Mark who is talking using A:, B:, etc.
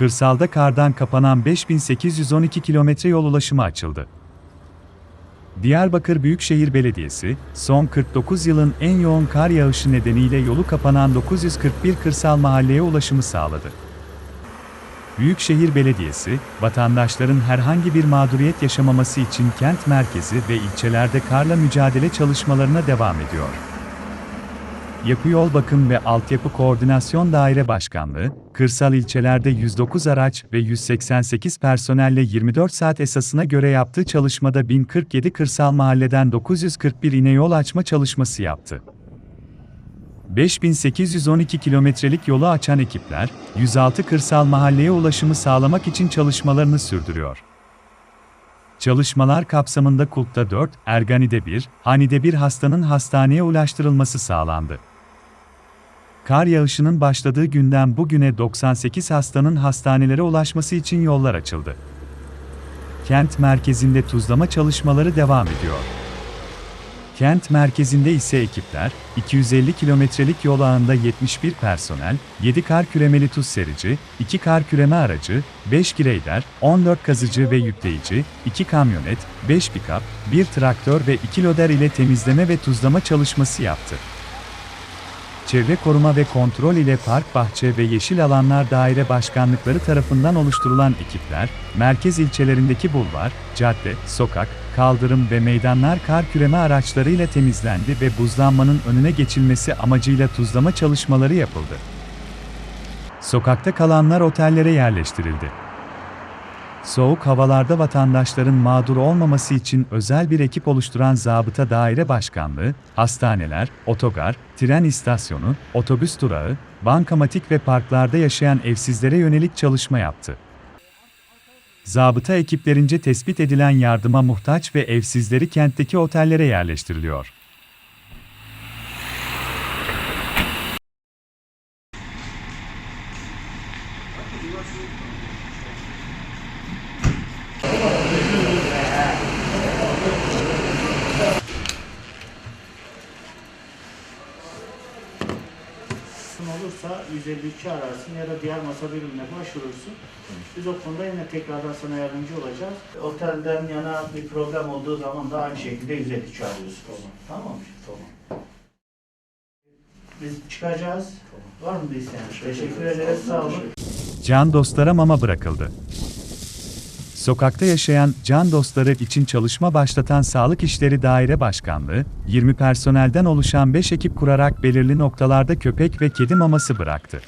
A: kırsalda kardan kapanan 5812 kilometre yol ulaşımı açıldı. Diyarbakır Büyükşehir Belediyesi, son 49 yılın en yoğun kar yağışı nedeniyle yolu kapanan 941 kırsal mahalleye ulaşımı sağladı. Büyükşehir Belediyesi, vatandaşların herhangi bir mağduriyet yaşamaması için kent merkezi ve ilçelerde karla mücadele çalışmalarına devam ediyor. Yapı Yol Bakım ve Altyapı Koordinasyon Daire Başkanlığı, kırsal ilçelerde 109 araç ve 188 personelle 24 saat esasına göre yaptığı çalışmada 1047 kırsal mahalleden 941 ine yol açma çalışması yaptı. 5812 kilometrelik yolu açan ekipler, 106 kırsal mahalleye ulaşımı sağlamak için çalışmalarını sürdürüyor. Çalışmalar kapsamında Kulp'ta 4, Ergani'de 1, Hani'de 1 hastanın hastaneye ulaştırılması sağlandı. Kar yağışının başladığı günden bugüne 98 hastanın hastanelere ulaşması için yollar açıldı. Kent merkezinde tuzlama çalışmaları devam ediyor. Kent merkezinde ise ekipler, 250 kilometrelik yol ağında 71 personel, 7 kar küremeli tuz serici, 2 kar küreme aracı, 5 gireyder, 14 kazıcı ve yükleyici, 2 kamyonet, 5 pikap, 1 traktör ve 2 loder ile temizleme ve tuzlama çalışması yaptı. Çevre Koruma ve Kontrol ile Park Bahçe ve Yeşil Alanlar Daire Başkanlıkları tarafından oluşturulan ekipler, merkez ilçelerindeki bulvar, cadde, sokak, kaldırım ve meydanlar kar küreme araçlarıyla temizlendi ve buzlanmanın önüne geçilmesi amacıyla tuzlama çalışmaları yapıldı. Sokakta kalanlar otellere yerleştirildi. Soğuk havalarda vatandaşların mağdur olmaması için özel bir ekip oluşturan Zabıta Daire Başkanlığı, hastaneler, otogar, tren istasyonu, otobüs durağı, bankamatik ve parklarda yaşayan evsizlere yönelik çalışma yaptı. Zabıta ekiplerince tespit edilen yardıma muhtaç ve evsizleri kentteki otellere yerleştiriliyor.
B: Sun olursa 152 ararsın ya da diğer masa bölümüne başvurursun. Biz o konuda yine tekrardan sana yardımcı olacağız. Otelden yana bir problem olduğu zaman da aynı şekilde 152 çağırıyorsun. Tamam. Tamam mı? Tamam. Biz çıkacağız. Var mı bir isteyen? Teşekkür ederiz. Sağ olun.
A: Can dostlara mama bırakıldı. Sokakta yaşayan can dostları için çalışma başlatan Sağlık İşleri Daire Başkanlığı, 20 personelden oluşan 5 ekip kurarak belirli noktalarda köpek ve kedi maması bıraktı.